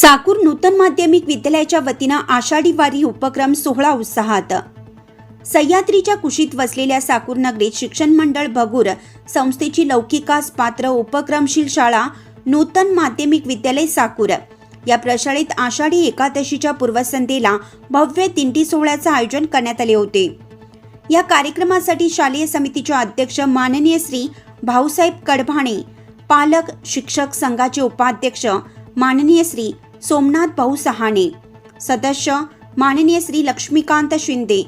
साकूर नूतन माध्यमिक विद्यालयाच्या वतीनं आषाढी वारी उपक्रम सोहळा उत्साहात. सह्याद्रीच्या कुशीत वसलेल्या साकूर नगरीत शिक्षण मंडळ भगूर संस्थेची लौकिकास पात्र उपक्रमशील शाळा नूतन माध्यमिक विद्यालय साकूर या प्रशाळेत आषाढी एकादशीच्या पूर्वसंध्येला भव्य दिंडी सोहळ्याचं आयोजन करण्यात आले होते. या कार्यक्रमासाठी शालेय समितीचे अध्यक्ष माननीय श्री भाऊसाहेब कडभाणे पालक शिक्षक संघाचे उपाध्यक्ष माननीय श्री सोमनाथ भाऊ सहाणे. सदस्य माननीय श्री लक्ष्मीकांत शिंदे.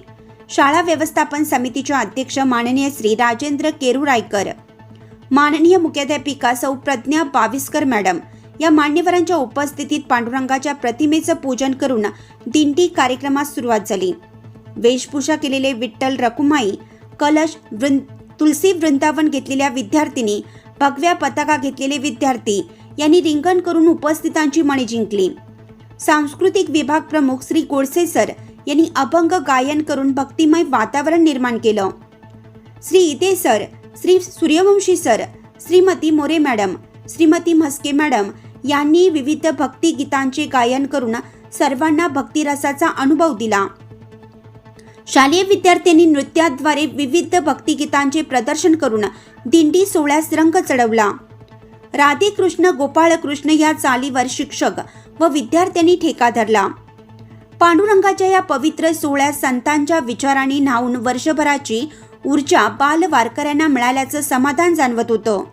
शाळा व्यवस्थापन समितीचे अध्यक्ष माननीय श्री राजेंद्र केरुरायकर. माननीय मुख्याध्यापिका सौ प्रज्ञा बाविस्कर मॅडम या मान्यवरांच्या उपस्थितीत पांडुरंगाच्या प्रतिमेचं पूजन करून दिंडी कार्यक्रमास सुरुवात झाली. वेशभूषा केलेले विठ्ठल रकुमाई कलश वृंद तुलसी वृंदावन घेतलेल्या विद्यार्थिनी भगव्या पताका घेतलेले विद्यार्थी यांनी रिंगण करून उपस्थितांची मने जिंकली. सांस्कृतिक विभाग प्रमुख श्री गोडसे सर यांनी अभंग गायन करून भक्तिमय वातावरण निर्माण केलं. श्री इते sir Shri Suryavanshi sir Shrimati More madam Shrimati Mhaske madam यांनी विविध भक्ती गीतांचे गायन करून सर्वांना भक्तिरसाचा अनुभव दिला. शालेय विद्यार्थ्यांनी नृत्याद्वारे विविध भक्तिगीतांचे प्रदर्शन करून दिंडी सोहळ्यास रंग चढवला. राधेकृष्ण गोपाळकृष्ण या चालीवर शिक्षक व विद्यार्थ्यांनी ठेका धरला. पांडुरंगाच्या या पवित्र सोहळ्यात संतांच्या विचाराने न्हावून वर्षभराची ऊर्जा बाल वारकऱ्यांना मिळाल्याचं समाधान जाणवत होतं.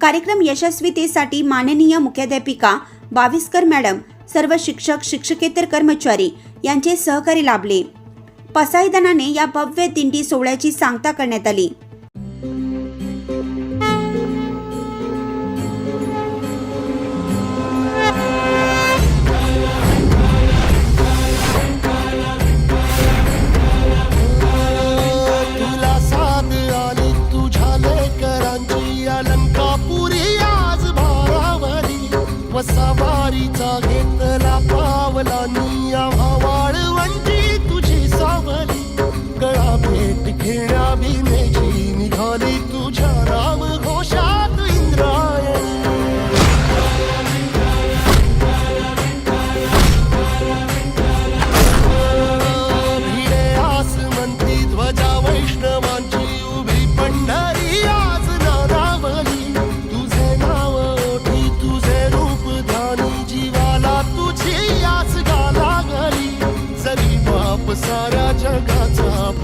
कार्यक्रम यशस्वीतेसाठी माननीय मुख्याध्यापिका बाविस्कर मॅडम सर्व शिक्षक शिक्षकेतर कर्मचारी यांचे सहकार्य लाभले. पसायदानाने या भव्य दिंडी सोहळ्याची सांगता करण्यात आली. वारीचा घेतला पावला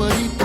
what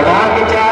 लगा के चार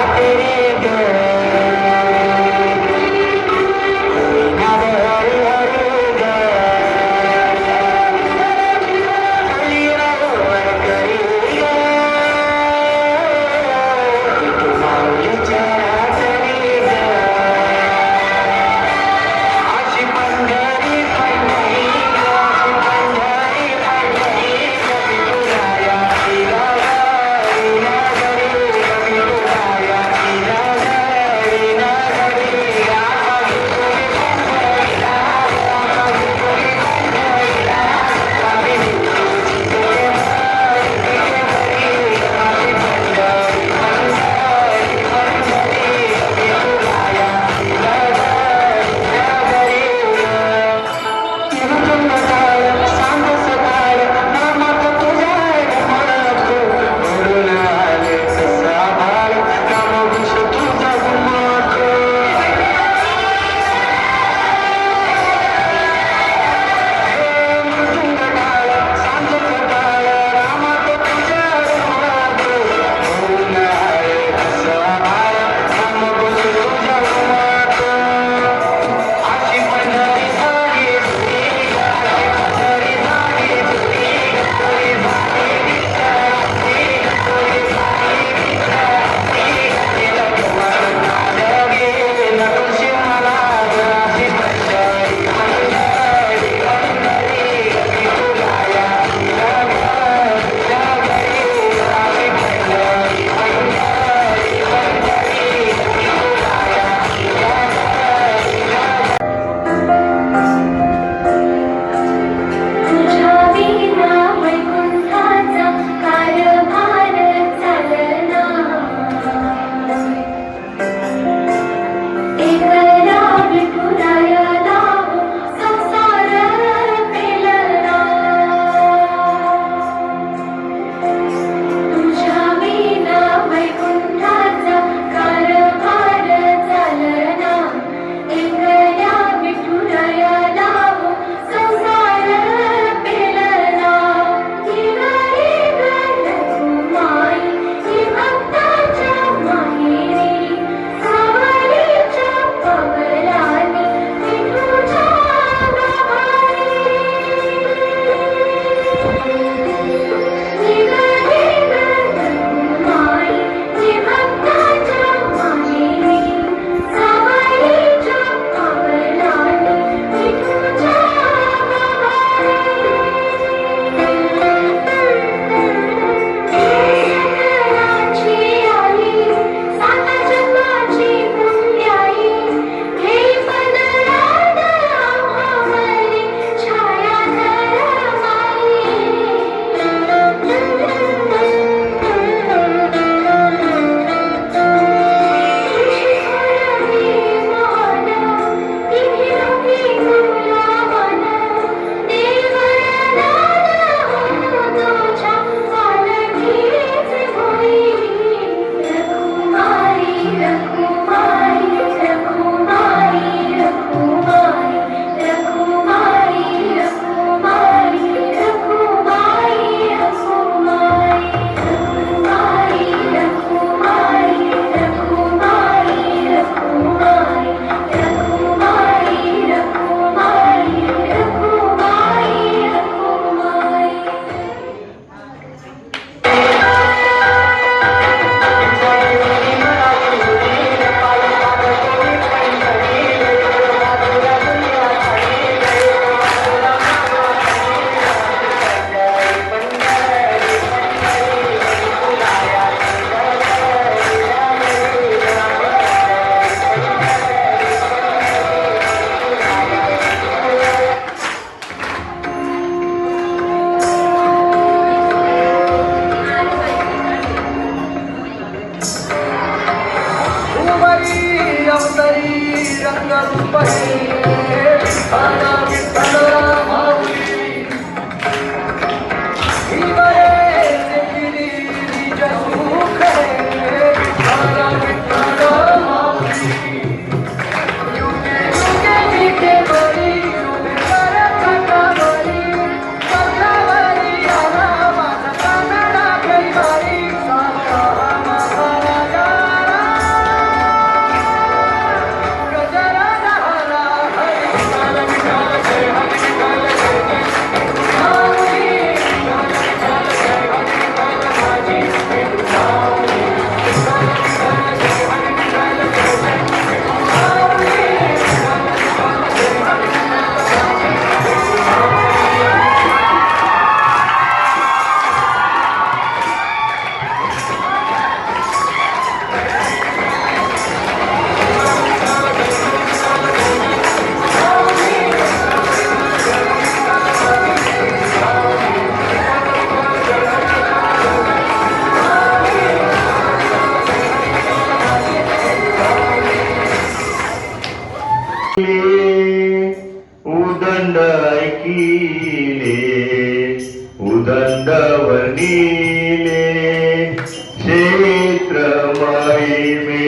वर्णिले क्षेत्र महिमे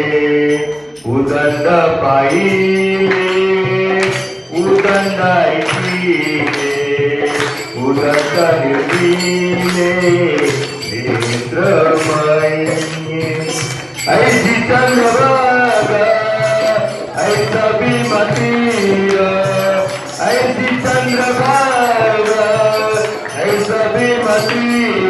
उदंड पाहिले. उदंड उदंड निर्मिले. क्षेत्र महिमे. ऐशी चंद्रभाग ऐसा भीमती ऐसी चंद्रभाग ऐसा भीमती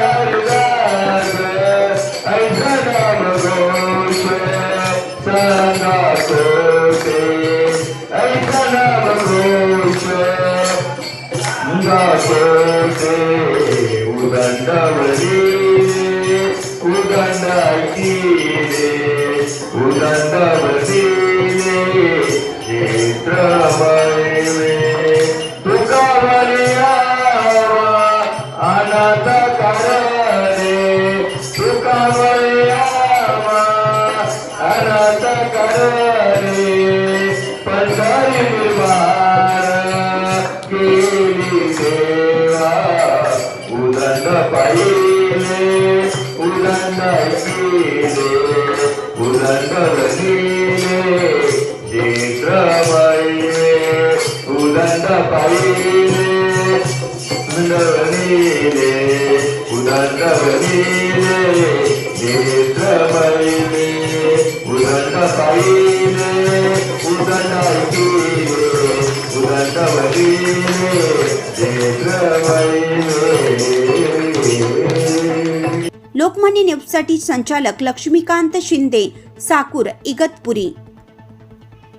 गाते उदंडवली उदंडाईले उदंडवली क्षेत्रमये तुका बलियावा अनाथ करणे. तुका अनाथ करणे. पंढरी उदंड केले उदंड लोकमान्य न्यूजसाठी संचालक लक्ष्मीकांत शिंदे साकूर इगतपुरी.